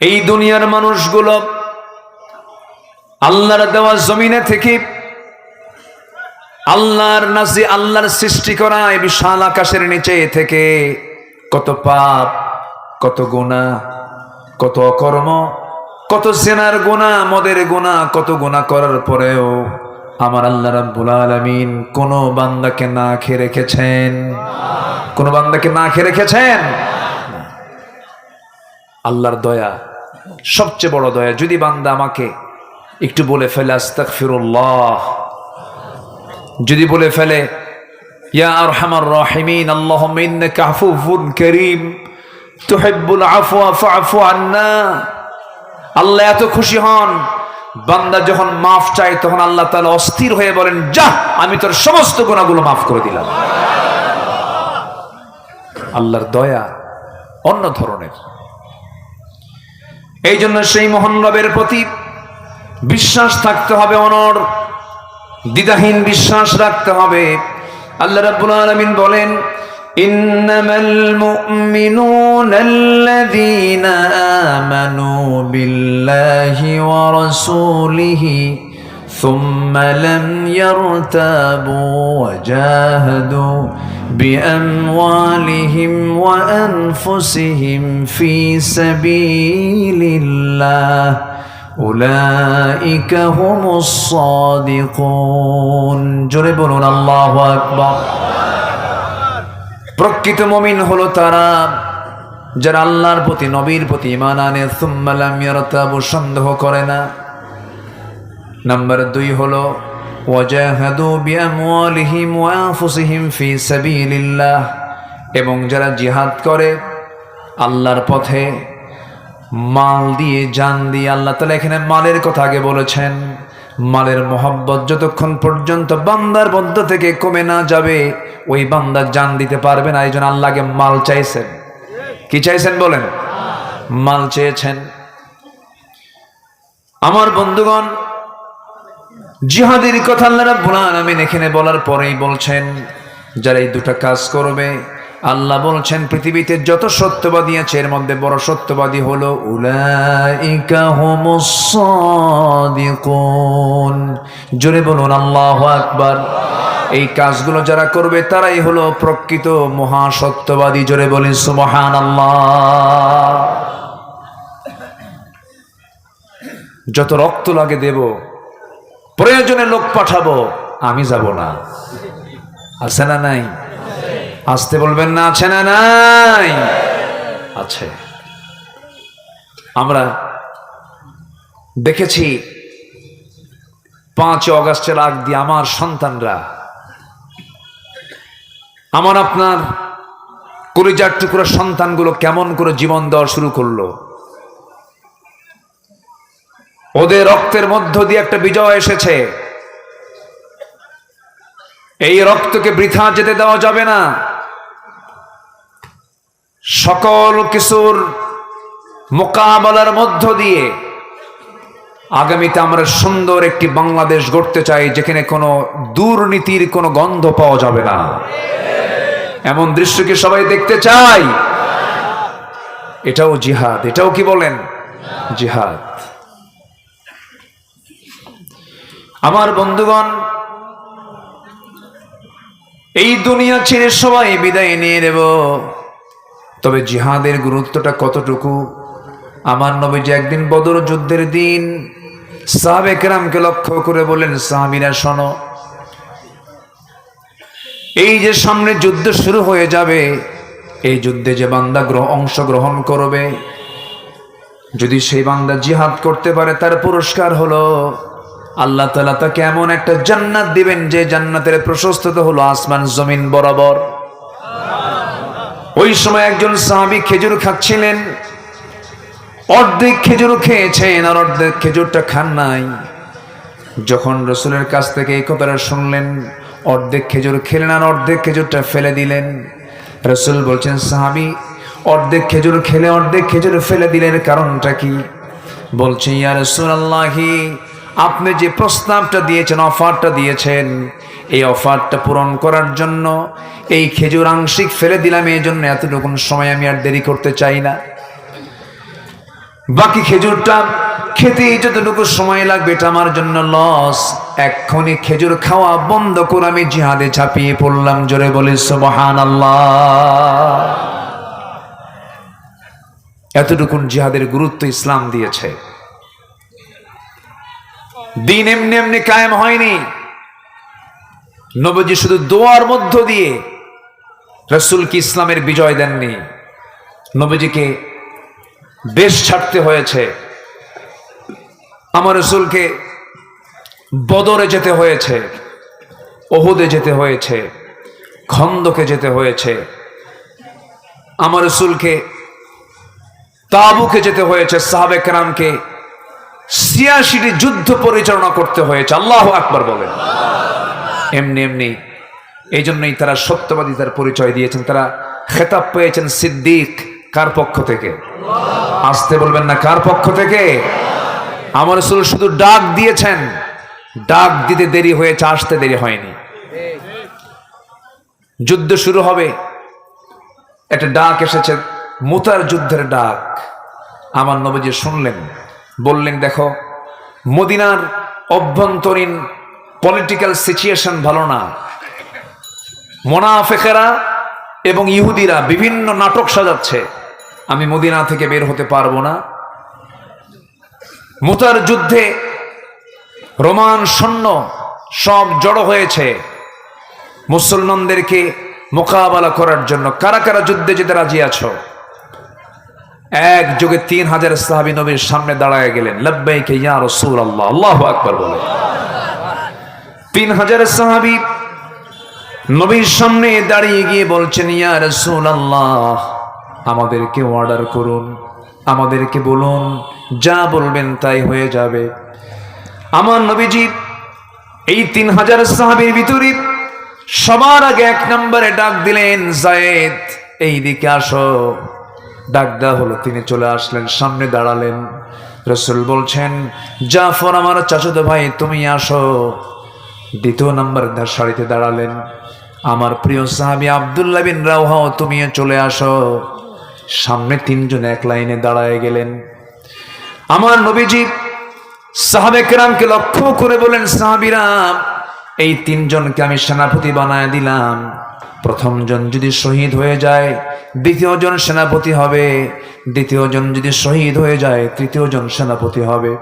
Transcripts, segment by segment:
এই দুনিয়ার মানুষগুলো আল্লাহর দেওয়া জমিনে থেকে আল্লাহর নাজি আল্লাহর সৃষ্টি করা এই বিশাল আকাশের নিচে থেকে কত পাপ, কত গুণা কত অকর্ম, কত সেনার গুণা মদের গুণা কত গুণা করার পরেও আমার আল্লাহ রাব্বুল আলামিন কোন বান্দাকে না খেয়ে রেখেছেন। কোন বান্দাকে না খেয়ে রেখেছেন? আল্লাহর দয়া, সবচেয়ে বড় দয়া। যদি বান্দা আমাকে একটু বলে ফেলে, আস্তাগফিরুল্লাহ, যদি বলে ফেলে, ইয়া আরহামার রাহিমিন, আল্লাহুম্মা ইন্নাকা আফুফুন কারীম, তুহিব্বুল আল্লাহ এত খুশি হন। বান্দা যখন মাফ চায়, তখন আল্লাহ তাআলা অস্থির হয়ে বলেন, যা, আমি তোর সমস্ত গুনাহগুলো মাফ করে দিলাম। আল্লাহর দয়া অন্য ধরনের। এই জন্য সেই মোহন রবের প্রতি বিশ্বাস থাকতে হবে অনর দ্বিধাহীন বিশ্বাস রাখতে হবে আল্লাহ রাব্বুল আলামিন বলেন إنما المؤمنون الذين آمنوا بالله ورسوله ثم لم يرتابوا وجاهدوا بأموالهم وأنفسهم في سبيل الله أولئك هم الصادقون جربون الله أكبر প্রকৃত মমিন হলো তারা যারা আল্লাহর প্রতি নবীর প্রতি ইমান আনে সুম্মালাম ইয়ারতাবু সন্দেহ করে না নাম্বার দুই হলো ফি এবং যারা জিহাদ করে, আল্লাহর পথে মাল দিয়ে, জান দিয়ে, আল্লাহ তালা এখানে মালের কথা আগে বলেছেন, মালের মোহব্বত যতক্ষণ পর্যন্ত বান্দার মধ্য থেকে কমে না যাবে, ওই বান্দা জান দিতে পারবে না এই জন্য আল্লাহকে মাল চাইছেন। কি চাইছেন বলেন? মাল চেয়েছেন। আমার বন্ধুগণ জিহাদের কথা আল্লাহ রাব্বুল আলামিন এখানে বলার পরেই বলছেন, যারা এই দুটা কাজ করবে, আল্লাহ বলছেন, পৃথিবীতে যত সত্যবাদী আছে, এর মধ্যে বড় সত্যবাদী হলো উলাইকা হুমুস সাদিকুন। জোরে বলুন, আল্লাহু আকবার। এই কাজগুলো যারা করবে, তারাই হলো প্রকৃত মহা সত্যবাদী। জোরে বলেন, সুবহানাল্লাহ। যত রক্ত লাগে দেব প্রয়োজনে লোক পাঠাবো, আমি যাব না। আছে না নাই? আসতে বলবেন না, আছে না নাই? আছে। আমরা দেখেছি পাঁচ অগাস্টের আগ দিয়ে আমার সন্তানরা, আমার আপনার কুড়ি কলিজার টুকরো সন্তানগুলো কেমন করে জীবন দেওয়া শুরু করল? ওদের রক্তের মধ্য দিয়ে একটা বিজয় এসেছে। এই রক্তকে বৃথা যেতে দেওয়া যাবে না। সকল কিছুর মোকাবেলার মধ্য দিয়ে আগামীতে আমরা সুন্দর একটি বাংলাদেশ গড়তে চাই, যেখানে কোনো দুর্নীতির কোনো গন্ধ পাওয়া যাবে না। এমন দৃশ্যকে সবাই দেখতে চাই এটাও জিহাদ, এটাও কি বলেন? জিহাদ। আমার বন্ধুগণ, এই দুনিয়া ছেড়ে সবাই বিদায় নিয়ে নেব। তবে জিহাদের গুরুত্বটা কতটুকু? আমার নবীজি একদিন বদর যুদ্ধের দিন সাহাবেকরামকে লক্ষ্য করে বলেন সাহাবিরা, শোনো, এই যে সামনে যুদ্ধ শুরু হয়ে যাবে, এই যুদ্ধে যে বান্দা গ্রহ, অংশগ্রহণ করবে, যদি সেই বান্দা জিহাদ করতে পারে, তার পুরস্কার হলো আল্লাহ তালা তাকে এমন একটা জান্নাত দিবেন যে জান্নাতের প্রশস্ততা হলো আসমান, জমিন বরাবর। ওই সময় একজন সাহাবি খেজুর খাচ্ছিলেন। অর্ধেক খেজুর খেয়েছেন আর অর্ধেক খেজুরটা খান নাই। যখন রসুলের কাছ থেকে এই কথাটা শুনলেন, অর্ধেক খেজুর খেলেন আর অর্ধেক খেজুরটা ফেলে দিলেন। রসুল বলছেন, সাহাবি, অর্ধেক খেজুর খেলে অর্ধেক খেজুর ফেলে দিলেন কারণটা কি? বলছে, ইয়া রসুল আল্লাহি আপনি যে প্রস্তাবটা দিয়েছেন, অফারটা দিয়েছেন, এই অফারটা পূরণ করার জন্য এই খেজুর আংশিক ফেলে দিলাম, এই জন্য এতটুকুন সময় আমি আর দেরি করতে চাই না। বাকি খেজুরটা খেতে যতটুকু সময় লাগবে, এটা আমার জন্য লস এক্ষুনি খেজুর খাওয়া বন্ধ করে আমি জিহাদে ঝাঁপিয়ে পড়লাম, জোরে বলি সুবহান এতটুকুন জিহাদের গুরুত্ব ইসলাম দিয়েছে। দিন এমনি এমনি কায়েম হয়নি। নবজি শুধু দোয়ার মধ্য দিয়ে রসুলকে ইসলামের বিজয় দেননি। নবীজিকে দেশ ছাড়তে হয়েছে। আমার রসুলকে বদরে যেতে হয়েছে, ওহুদে যেতে হয়েছে, খন্দকে যেতে হয়েছে। আমার রসুলকে তাবুকে যেতে হয়েছে, সাহাবে কেরামকে ছিয়াশিটি যুদ্ধ পরিচালনা করতে হয়েছে। আল্লাহ আকবার বলেন। এমনি এমনি এই জন্যই তারা সত্যবাদিতার পরিচয় দিয়েছেন। তারা খেতাব পেয়েছেন সিদ্দিক কার পক্ষ থেকে? আসতে বলবেন না কার পক্ষ থেকে? আমার রসুল শুধু ডাক দিয়েছেন। ডাক দিতে দেরি হয়েছে, আসতে দেরি হয়নি। যুদ্ধ শুরু হবে। একটা ডাক এসেছে, মুতার যুদ্ধের ডাক। আমার নবজি শুনলেন। বললেন, দেখো, মদিনার অভ্যন্তরীণ পলিটিক্যাল সিচুয়েশন ভালো না। মোনাফেকেরা এবং ইহুদিরা বিভিন্ন নাটক সাজাচ্ছে। আমি মদিনা থেকে বের হতে পারব না। মুতার যুদ্ধে রোমান সৈন্য সব জড়ো হয়েছে মুসলমানদেরকে মোকাবেলা করার জন্য। কারা কারা যুদ্ধে যেতে রাজি আছো? এক যুগে তিন হাজার সাহাবি নবীর সামনে দাঁড়ায় গেলেন। লব্বাইকে ইয়া রসুল আল্লাহ আল্লাহ আকবর বলে তিন হাজার সাহাবি নবীর সামনে দাঁড়িয়ে গিয়ে বলছেন, ইয়া রসুল আল্লাহ আমাদেরকে অর্ডার করুন, আমাদেরকে বলুন, যা বলবেন তাই হয়ে যাবে। আমার নবীজি এই তিন হাজার সাহাবির ভিতরে সবার আগে এক নম্বরে ডাক দিলেন, জায়েদ এই দিকে আসো। ডাক দেওয়া হলো, তিনি চলে আসলেন, সামনে দাঁড়ালেন। রসুল বলছেন, জাফর আমার চাচুতো ভাই, তুমি আসো। দ্বিতীয় নম্বর সারিতে দাঁড়ালেন। আমার প্রিয় সাহাবি আবদুল্লাহ বিন রাওহাও তুমিও চলে আসো। সামনে তিনজন এক লাইনে দাঁড়ায় গেলেন। আমার নবীজি সাহাবে কেরামকে লক্ষ্য করে বলেন সাহাবিরাম এই তিনজনকে আমি সেনাপতি বানায় দিলাম। প্রথম জন যদি শহীদ হয়ে যায়, দ্বিতীয় জন সেনাপতি হবে। দ্বিতীয় জন যদি শহীদ হয়ে যায়, তৃতীয় জন সেনাপতি হবে।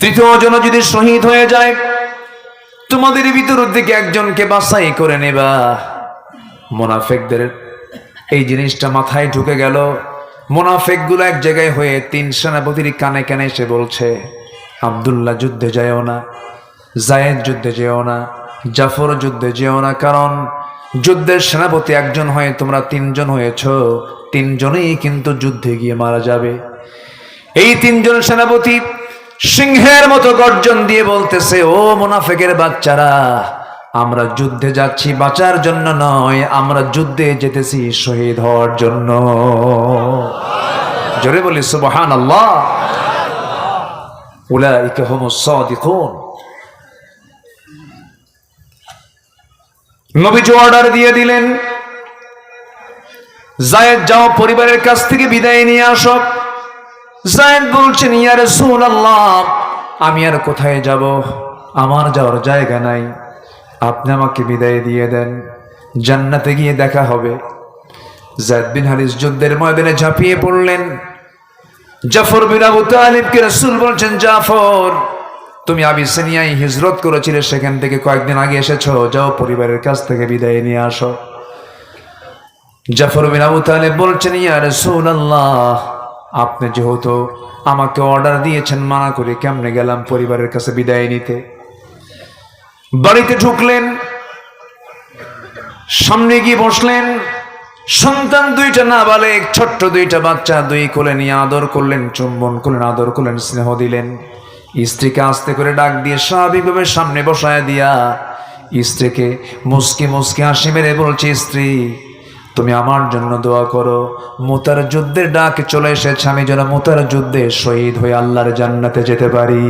তৃতীয় জন যদি শহীদ হয়ে যায়, তোমাদের ভিতর থেকে একজনকে বাছাই করে নেবা। মোনাফেকদের এই জিনিসটা মাথায় ঢুকে গেল। মোনাফেকগুলো এক জায়গায় হয়ে তিন সেনাপতির কানে কানে এসে বলছে, আবদুল্লাহ যুদ্ধে যায়ও না, জায়েদ যুদ্ধে যেও না জাফর যুদ্ধে যেও না, কারণ যুদ্ধের সেনাপতি একজন হয়ে তোমরা তিনজন হয়েছ, তিনজনেই কিন্তু যুদ্ধে গিয়ে মারা যাবে। এই তিনজন সেনাপতি সিংহের মতো গর্জন দিয়ে বলতেছে, ও মোনাফেকের বাচ্চারা, আমরা যুদ্ধে যাচ্ছি, বাঁচার জন্য নয়, আমরা যুদ্ধে যেতেছি শহীদ হওয়ার জন্য। জোরে বলি সুবহান আল্লাহ উলাইকা হুমুস সাদিকুন। নবীজি অর্ডার দিয়ে দিলেন, জায়েদ যাও পরিবারের কাছ থেকে বিদায় নিয়ে আসো। জায়েদ বলছেন, ইয়া রাসূলুল্লাহ, আমি আর কোথায় যাব? আমার যাওয়ার জায়গা নাই। আপনি আমাকে বিদায় দিয়ে দেন, জান্নাতে গিয়ে দেখা হবে। জায়দ বিন হারিস যুদ্ধের ময়দানে ঝাঁপিয়ে পড়লেন। জাফর বিন আবু তালিবকে রাসূল বলছেন, জাফর তুমি আবিসিনিয়ায় হিজরত করেছিলে, সেখান থেকে কয়েকদিন আগে এসেছ, যাও পরিবারের কাছ থেকে বিদায় নিয়ে আসো। জাফর বিন আবু তালেব বলছেন, ইয়া রাসূলুল্লাহ, আপনি যেহেতু আমাকে অর্ডার দিয়েছেন, মানা করে কেমনে গেলাম পরিবারের কাছে বিদায় নিতে? বাড়িতে ঢুকলেন, সামনে গিয়ে বসলেন, সন্তান দুইটা না বালে ছোট্ট দুইটা বাচ্চা, দুই কোলে নিয়ে আদর করলেন, চুম্বন করলেন আদর করলেন, স্নেহ দিলেন। স্ত্রীকে আস্তে করে ডাক দিয়ে স্বাভাবিকভাবে সামনে বসায় দিয়া, স্ত্রীকে মুসকি মুসকি হাসি মেরে বলছে, স্ত্রী, তুমি আমার জন্য দোয়া করো। মোতার যুদ্ধের ডাক চলে এসেছে, আমি যেন মোতার যুদ্ধে শহীদ হয়ে আল্লাহর জান্নাতে যেতে পারি।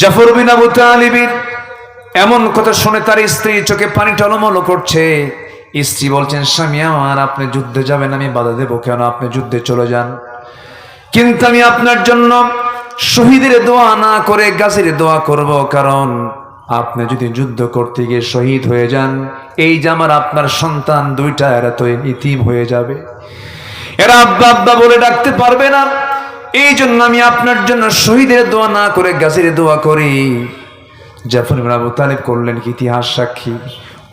জাফর বিন আবু তালিবির এমন কথা শুনে তার স্ত্রী চোখে পানি টলমল করছে। স্ত্রী বলছেন, স্বামী আমার, আপনি যুদ্ধে যাবেন, আমি বাধা দেবো কেন? আপনি যুদ্ধে চলে যান। কিন্তু আমি আপনার জন্য শহীদের দোয়া না করে গাছের দোয়া করব, কারণ আপনি যদি যুদ্ধ করতে গিয়ে শহীদ হয়ে যান, এই যে আমার আপনার সন্তান দুইটা, এরা তো ইতিম হয়ে যাবে। এরা আব্বা আব্বা বলে ডাকতে পারবে না। এই জন্য আমি আপনার জন্য শহীদের দোয়া না করে গাছের দোয়া করি। জাফর আবু তালেব করলেন ইতিহাস সাক্ষী।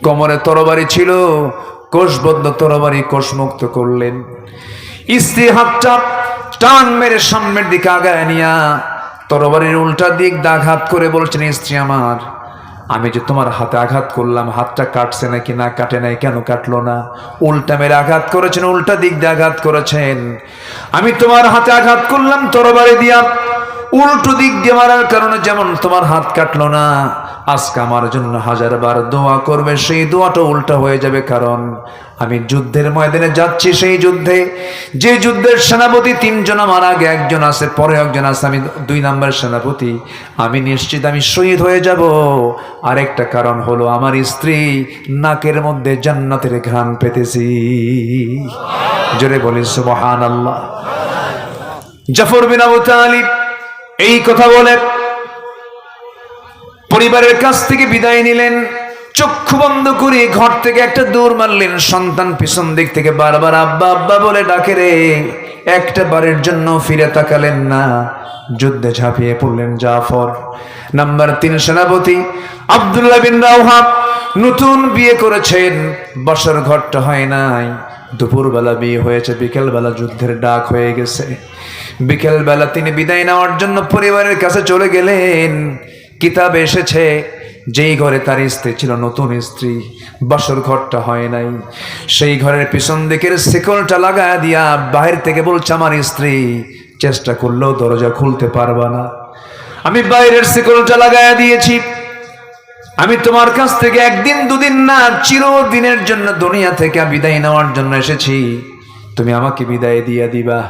কোমরে তরবারি ছিল কোষবদ্ধ তরবারি কোষমুক্ত করলেন। স্ত্রী হাতটা টান মেরে সামনের দিকে আগায় নিয়া তরবারির উল্টা দিক দাঘাত করে বলছেন স্ত্রী আমার, আমি যে তোমার হাতে আঘাত করলাম, হাতটা কাটছে নাকি না কাটে নাই, কেন কাটলো না? উল্টা মেরে আঘাত করেছেন, উল্টা দিক দিয়ে আঘাত করেছেন। আমি তোমার হাতে আঘাত করলাম তরবারি দিয়া, উল্টো দিক দিয়ে মারার কারণে যেমন তোমার হাত কাটলো না আজকে আমার জন্য হাজার বার দোয়া করবে, সেই দোয়াটা উল্টা হয়ে যাবে, কারণ আমি যুদ্ধের ময়দানে যাচ্ছি সেই যুদ্ধে। যে যুদ্ধের সেনাপতি তিনজন আমার আগে, একজন আছে, পরে একজন আছে, আমি দুই নাম্বার সেনাপতি। আমি নিশ্চিত আমি শহীদ হয়ে যাব। আরেকটা কারণ হলো আমার স্ত্রী নাকের মধ্যে জান্নাতের ঘ্রাণ পেতেছি। জোরে বলি সুবহান আল্লাহ জাফর বিন আবু তালিব এই কথা বলে পরিবারের কাছ থেকে বিদায় নিলেন, চক্ষু বন্ধ করে ঘর থেকে একটা দৌড় মারলেন, সন্তান পিছন দিক থেকে বারবার আব্বা আব্বা বলে ডাকে রে। একটা বারের জন্য ফিরে তাকালেন না, যুদ্ধে ঝাঁপিয়ে পড়লেন জাফর। নাম্বার তিন সেনাপতি আব্দুল্লাহ বিন রাওহাব নতুন বিয়ে করেছেন, বসার ঘরটা হয় নাই। দুপুরবেলা বিয়ে হয়েছে, বিকেলবেলা যুদ্ধের ডাক হয়ে গেছে। বিকেলবেলা তিনি বিদায় নেওয়ার জন্য পরিবারের কাছে চলে গেলেন কিতাব এসেছে, যেই ঘরে তার স্ত্রী ছিল, নতুন স্ত্রী। বাসর ঘরটা হয় নাই। সেই ঘরের পিছন দিকের শিকলটা লাগা দিয়া বাহির থেকে বলছে, আমার স্ত্রী, চেষ্টা করলেও দরজা খুলতে পারবা না। আমি বাইরের শিকলটা লাগায়া দিয়েছি। আমি তোমার কাছ থেকে একদিন দুদিন না, চিরদিনের জন্য দুনিয়া থেকে বিদায় নেওয়ার জন্য এসেছি। তুমি আমাকে বিদায় দিয়ে দিবা।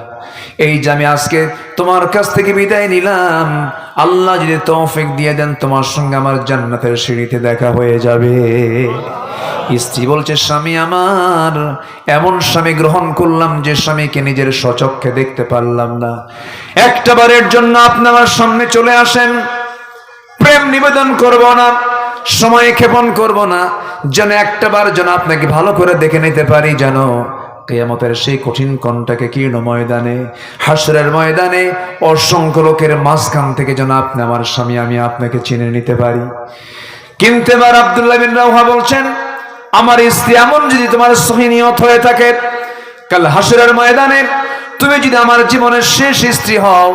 এই যে আমি আজকে তোমার কাছ থেকে বিদায় নিলাম। আল্লাহ যদি তৌফিক দিয়ে দেন, তোমার সঙ্গে আমার জান্নাতের সিঁড়িতে দেখা হয়ে যাবে। স্ত্রী বলছে, স্বামী আমার, এমন স্বামী গ্রহণ করলাম যে স্বামীকে নিজের সচক্ষে দেখতে পারলাম না। একটা বারের জন্য আপনি আমার সামনে চলে আসেন। প্রেম নিবেদন করব না, সময় ক্ষেপণ করব না। যেন একটা বার যেন আপনাকে ভালো করে দেখে নিতে পারি যেন। কেয়ামতের সেই কঠিন কণ্ঠকে কীর্ণ ময়দানে? হাসরের ময়দানে অসংখ্য লোকের মাঝখান থেকে যেন আপনি আমার স্বামী, আমি আপনাকে চিনে নিতে পারি। কিন্তু এবার আবদুল্লাহ বিন রাউহা বলছেন, আমার স্ত্রী এমন যদি তোমার সহিনিয়ত হয়ে থাকে, কাল হাসরের ময়দানে তুমি যদি আমার জীবনের শেষ স্ত্রী হও,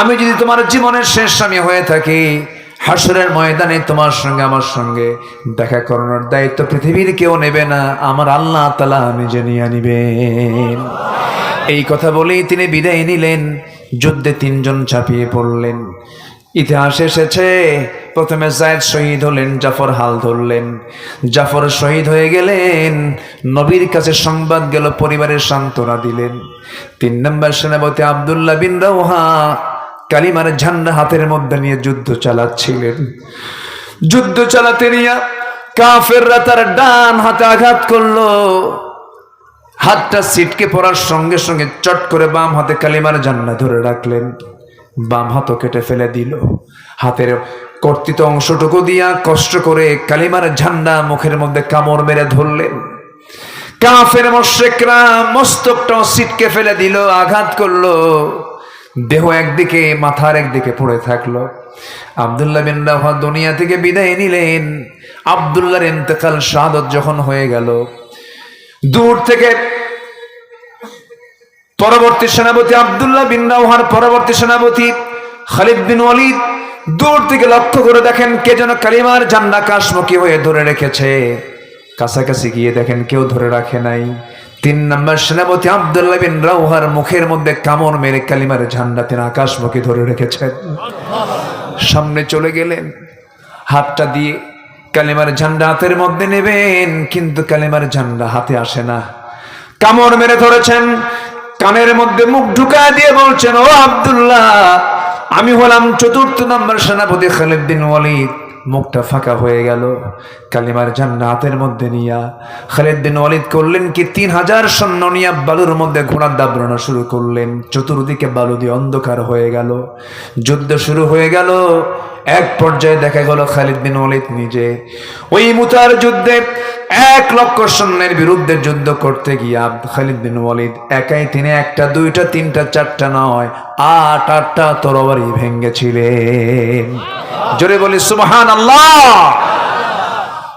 আমি যদি তোমার জীবনের শেষ স্বামী হয়ে থাকি হাসরের ময়দানে তোমার সঙ্গে, আমার সঙ্গে দেখা করানোর দায়িত্ব পৃথিবীর কেউ নেবে না, আমার আল্লাহ তালা নিজে নিয়ে নিবেন। এই কথা বলেই তিনি বিদায় নিলেন, যুদ্ধে তিনজন চাপিয়ে পড়লেন। ইতিহাস এসেছে, প্রথমে জায়দ শহীদ হলেন, জাফর হাল ধরলেন। জাফর শহীদ হয়ে গেলেন, নবীর কাছে সংবাদ গেল, পরিবারের সান্ত্বনা দিলেন। তিন নম্বর সেনাপতি আবদুল্লাহ বিন রৌহা কালিমার ঝান্ডা হাতের মধ্যে নিয়ে যুদ্ধ চালাচ্ছিলেন। যুদ্ধ চালাতে নিয়ে কাফেররা তার ডান হাতে আঘাত করল। হাতটা সিটকে পড়ার সঙ্গে সঙ্গে চট করে বাম হাতে কালিমার ঝান্ডা ধরে রাখলেন। বাম হাতও কেটে ফেলে দিল। হাতের কর্তৃত অংশটুকু দিয়া কষ্ট করে কালিমার ঝান্ডা মুখের মধ্যে কামড় মেরে ধরলেন। কাফের মশ্রেকরা মস্তকটাও সিটকে ফেলে দিল, আঘাত করল। দেহ একদিকে, মাথার একদিকে পড়ে থাকল। আবদুল্লাহ বিন রাহা দুনিয়া থেকে বিদায় নিলেন। আবদুল্লাহর ইন্তেকাল শাহাদত যখন হয়ে গেল, দূর থেকে পরবর্তী সেনাপতি আবদুল্লাহ বিন রাওহার পরবর্তী সেনাপতি খালিদ বিন ওয়ালিদ দূর থেকে লক্ষ্য করে দেখেন কে যেন কালিমার জান্না কাশমুখী হয়ে ধরে রেখেছে। কাছাকাছি গিয়ে দেখেন কেউ ধরে রাখে নাই। তিন নম্বর সেনাপতি আবদুল্লাহ বিন রাউহার মুখের মধ্যে কামড় মেরে কালিমার ঝান্ডা তিনি আকাশমুখী ধরে রেখেছেন। সামনে চলে গেলেন। হাতটা দিয়ে কালিমার ঝান্ডা হাতের মধ্যে নেবেন, কিন্তু কালিমার ঝান্ডা হাতে আসে না। কামড় মেরে ধরেছেন। কানের মধ্যে মুখ ঢুকায় দিয়ে বলছেন, ও আব্দুল্লাহ, আমি হলাম চতুর্থ নম্বর সেনাপতি খালিদ ওয়ালিদ। মুখটা ফাঁকা হয়ে গেল। কালিমার জান্নাতের মধ্যে নিয়া খালিদ ওয়ালিদ করলেন কি? তিন হাজার সৈন্য নিয়া বালুর মধ্যে ঘোড়ার দাবড়ানো শুরু করলেন। চতুর্দিকে বালু দিয়ে অন্ধকার হয়ে গেল। যুদ্ধ শুরু হয়ে গেল। এক পর্যায়ে দেখা গেল খালিদ বিন ওয়ালিদ নিজে। ওই মুতার যুদ্ধে এক লক্ষ সৈন্যের বিরুদ্ধে যুদ্ধ করতে গিয়া খালিদ বিন ওয়ালিদ একাই তিনি একটা, দুইটা, তিনটা, চারটা নয়, আট, আটটা তরবারি ভেঙ্গেছিলেন জোরে বলি সুবহান আল্লাহ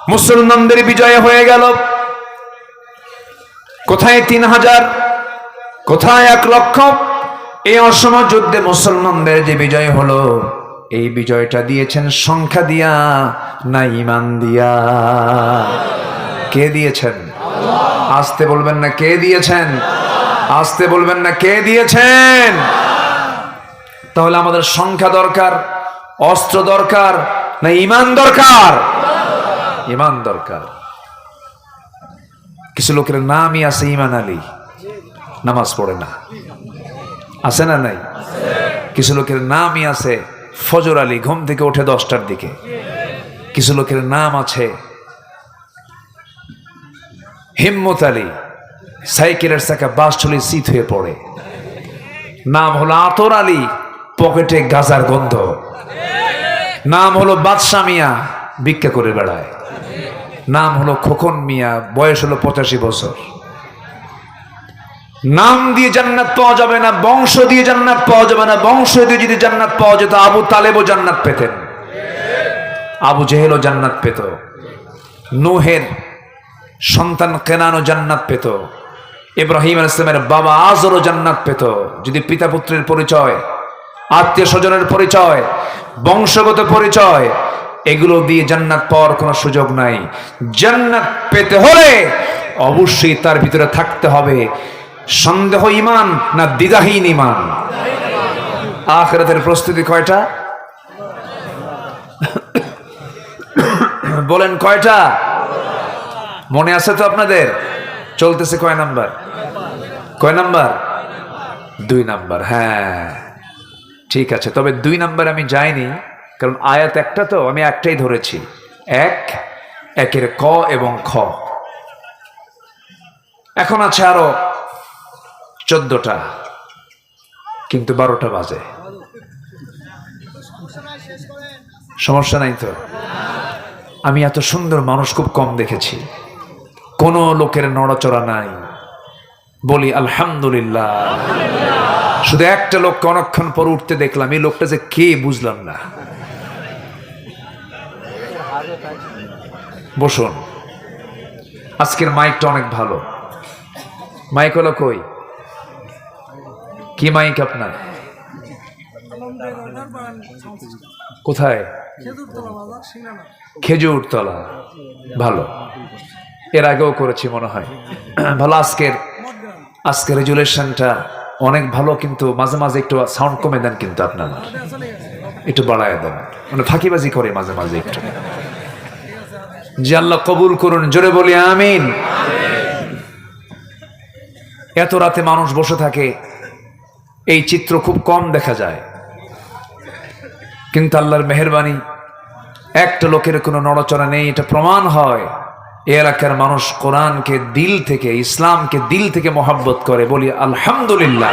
মুসলমানদের বিজয় হয়ে গেল। কোথায় তিন হাজার? কোথায় এক লক্ষ? এই অসম যুদ্ধে মুসলমানদের যে বিজয় হলো, এই বিজয়টা দিয়েছেন সংখ্যা দিয়া, না ইমান দিয়া। কে দিয়েছেন? আসতে বলবেন না কে দিয়েছেন? আসতে বলবেন না কে দিয়েছেন? তাহলে আমাদের সংখ্যা দরকার। অস্ত্র দরকার না ইমান দরকার? ইমান দরকার। কিছু লোকের নামই আছে ইমান আলী। নামাজ পড়ে না। আছে না নাই? কিছু লোকের নামই আছে ফজর আলী, ঘুম থেকে ওঠে দশটার দিকে। কিছু লোকের নাম আছে হিম্মত আলী, সাইকেলের চাকা বাস চলে শীত হয়ে পড়ে। নাম হলো আতর আলী, পকেটে গাজার গন্ধ। নাম হলো বাদশা মিয়া, ভিক্ষা করে বেড়ায়। নাম হলো খোকন মিয়া, বয়স হলো পঁচাশি বছর। নাম দিয়ে জান্নাত পাওয়া যাবে না, বংশ দিয়ে জান্নাত পাওয়া যাবে না, বংশ দিয়ে যদি জান্নাত পাওয়া যেত, আবু তালেবও জান্নাত পেতেন। আবু জেহেলও জান্নাত পেত। নুহের সন্তান কেনানো জান্নাত পেত। ইব্রাহিম ইসলামের বাবা আজরও জান্নাত পেত। যদি পিতা পুত্রের পরিচয় আত্মীয় স্বজনের পরিচয় বংশগত পরিচয়, এগুলো দিয়ে জান্নাত পাওয়ার কোনো সুযোগ নাই। জান্নাত পেতে হলে অবশ্যই তার ভিতরে থাকতে হবে সন্দেহ ইমান না দ্বিধাহীন ইমান। আখরাতের প্রস্তুতি কয়টা? বলেন কয়টা? মনে আছে তো আপনাদের? চলতেছে কয় নাম্বার? কয় নাম্বার? দুই নাম্বার হ্যাঁ। ঠিক আছে, তবে দুই নাম্বার আমি যাইনি, কারণ আয়াত একটা তো, আমি একটাই ধরেছি। এক, একের ক এবং খ। এখন আছে আরও চোদ্দটা, কিন্তু বারোটা বাজে। সমস্যা নাই তো? আমি এত সুন্দর মানুষ খুব কম দেখেছি। কোনো লোকের নড়াচড়া নাই। বলি আলহামদুলিল্লাহ। শুধু একটা লোককে অনেকক্ষণ পর উঠতে দেখলাম, এই লোকটা যে কে বুঝলাম না। বসুন। আজকের মাইকটা অনেক ভালো। মাইক হলো কই? কি মাইক আপনার? কোথায়? খেজুরতলা। ভালো। এর আগেও করেছি মনে হয়। ভালো, আজকের আজকের রেজুলেশনটা অনেক ভালো, কিন্তু মাঝে মাঝে একটু সাউন্ড কমে দেন কিন্তু আপনার। একটু বাড়ায় দেন। মানে ফাঁকিবাজি করে মাঝে মাঝে একটু। যে আল্লাহ কবুল করুন, জোরে বলি আমিন। এত রাতে মানুষ বসে থাকে, এই চিত্র খুব কম দেখা যায়। কিন্তু আল্লাহর মেহরবানি, একটা লোকের কোনো নড়াচড়া নেই, এটা প্রমাণ হয়। এ এলাকার মানুষ কোরআনকে দিল থেকে, ইসলামকে দিল থেকে মহাব্বত করে, বলি, আলহামদুলিল্লাহ।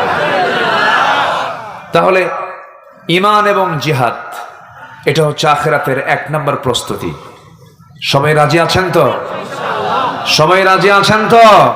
তাহলে ইমান এবং জিহাদ, এটা হচ্ছে আখেরাতের এক নম্বর প্রস্তুতি। সবাই রাজি আছেন তো? সবাই রাজি আছেন তো?